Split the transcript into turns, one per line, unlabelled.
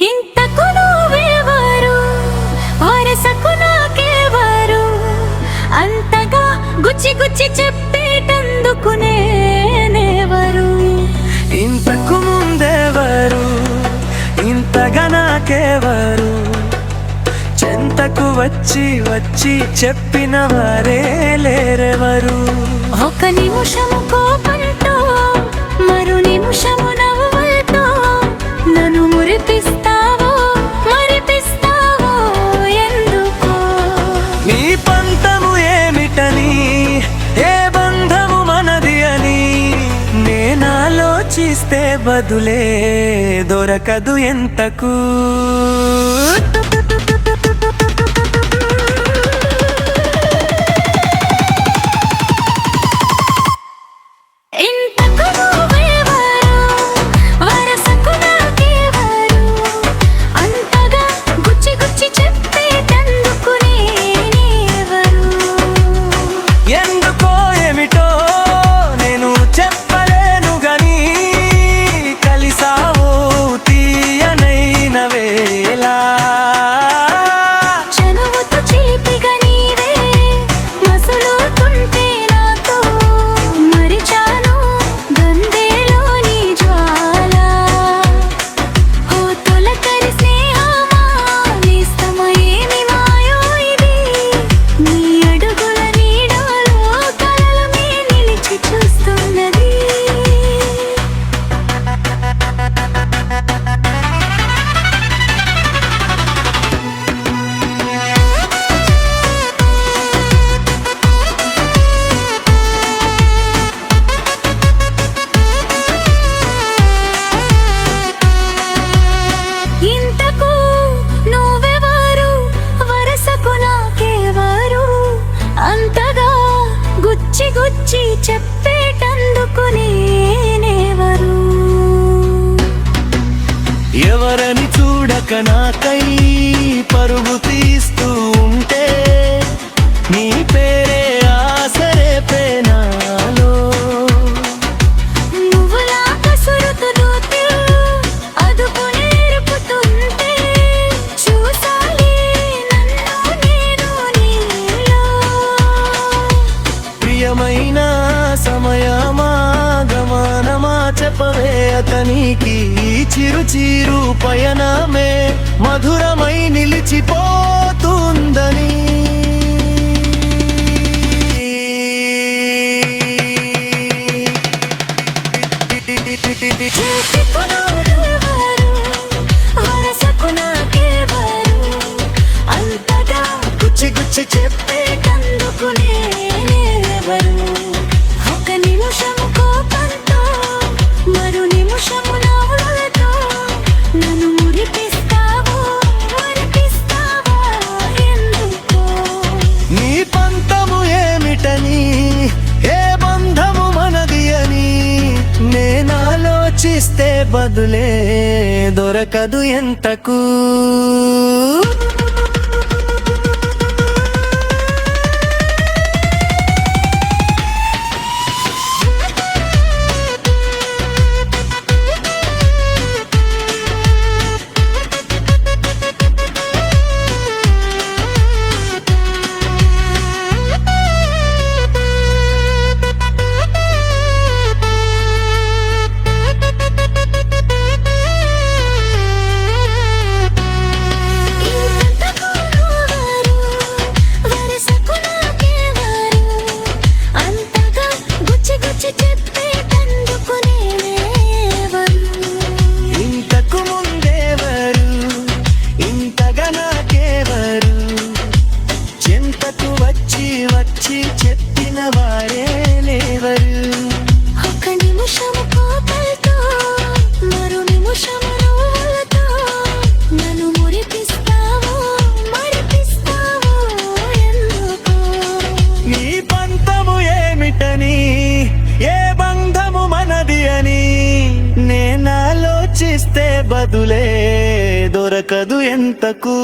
ఇంతకు నువ్వెవరు వరసకు నాకెవరు అంతగా గుచ్చి గుచ్చి చెప్పేటందుకు నేనెవరు?
ఇంతకు ముందెవరు? ఇంతగా నాకెవరు? చెంతకు వచ్చి వచ్చి చెప్పిన వారే లేరెవరు?
ఒక నిమిషము కోపంతో మరు నిమిషము
నేనాలోచిస్తే బదులే దొరకదు ఎంతకు.
గురించి చెప్పేటందుకు నేనెవరు?
ఎవరని చూడక నాకై పరుగుతి చెప్పవే చిరు చిరు పయనమే మధురమై నిలిచిపోతుందని. గుచ్చి గుచ్చి చెప్పే నేనాలోచిస్తే బదులే దొరకదు ఎంతకు? చెప్పిన వారే లేవరు
ఒక నిమిషము కోపంతో మరో నిమిషము నవ్వులతో నన్ను మురిపిస్తావో మరిపిస్తావో ఎందుకో?
నీ పంతము ఏమిటని ఏ బంధము మనది అని నేనాలోచిస్తే బదులే దొరకదు ఎంతకు.